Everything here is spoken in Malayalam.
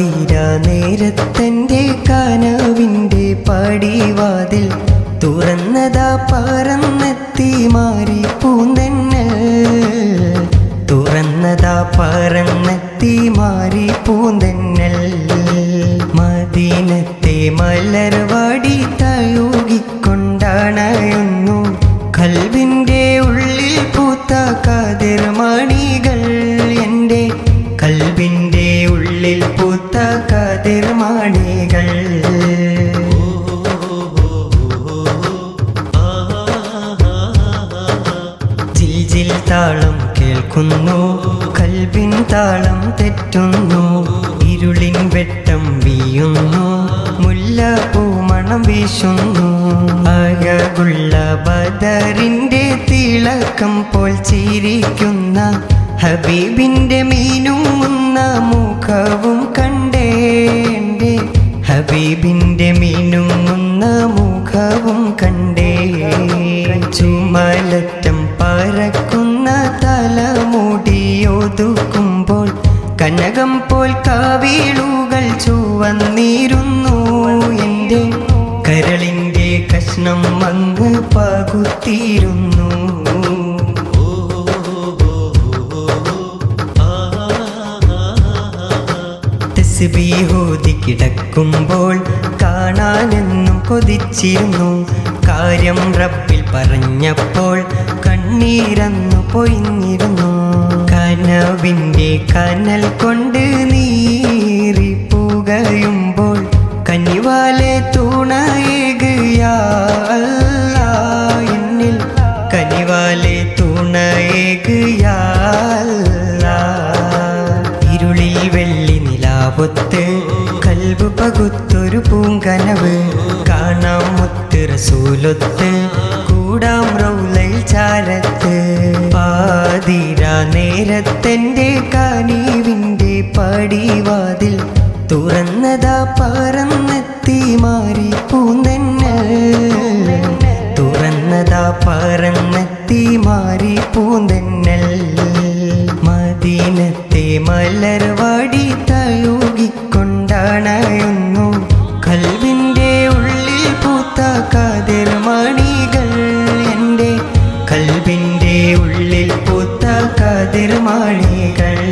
നേരത്തെന്റെ കനവിന്റെ പടിവാതിൽ തുറന്നതാ പറന്നെത്തി മാറി പൂന്തന്നൽ തുറന്നതാ പറന്നെത്തി മാറി പൂന്തന്നൽ മദീനത്തെ മലർവാടി തഴുകിക്കൊണ്ടണയുന്നു. കൽവിന്റെ ഉള്ളിൽ പൂത്ത കതിർമണികൾ എന്റെ കൽവിന്റെ ഉള്ളിൽ പൂത്ത കതിർമണികൾ ജിൽ താളം കേൾക്കുന്നു കൽവിൻ താളം തെറ്റുന്നു ഇരുളിൻ വെട്ടം വീയുന്നു മുല്ല പൂമണം വീശുന്നു. അഴകുള്ള ബദറിന്റെ തിളക്കം പോൽ ചിരിക്കുന്ന ഹബീബിന്റെ മീനുമുന്ന മുഖവും മുഖവും കണ്ടേ ചുമലറ്റം പറക്കുന്ന തലമുടിയൊതുക്കുമ്പോൾ കനകം പോൽ കാവീളുകൾ ചുവന്നിരുന്നു. എന്റെ കരളിന്റെ കഷ്ണം അങ്ങ് പകുത്തിയിരുന്നു. തസ്ബീഹോതി കിടക്കുമ്പോൾ കാണാനെന്നും കൊതിച്ചിരുന്നു. കാര്യം റബ്ബിൽ പറഞ്ഞപ്പോൾ കണ്ണീരന്നു പൊയിഞ്ഞിരുന്നു. കനവിന്റെ കനൽ കൊണ്ട് നീറി പുകയുമ്പോൾ കനിവാലെ തുണയേകുയാ എന്നിൽ കനിവാലെ തുണയേകുയാ ഇരുളിൽ വെള്ളി നിലാവൊത്ത് റസൂലൊത്ത് കൂടാം റൗലൽ ചാരത്ത് പാതിര നേരത്തെന്റെ കനീവിന്റെ പടിവാതിൽ തുറന്നതാ പറന്നെത്തി മാറി പൂന്തന്നൽ. തുറന്നതാ പറന്നെത്തി മാറി പൂന്തന്നൽ. മദീനത്തെ മലർവാടി கதிர் மாளிகள்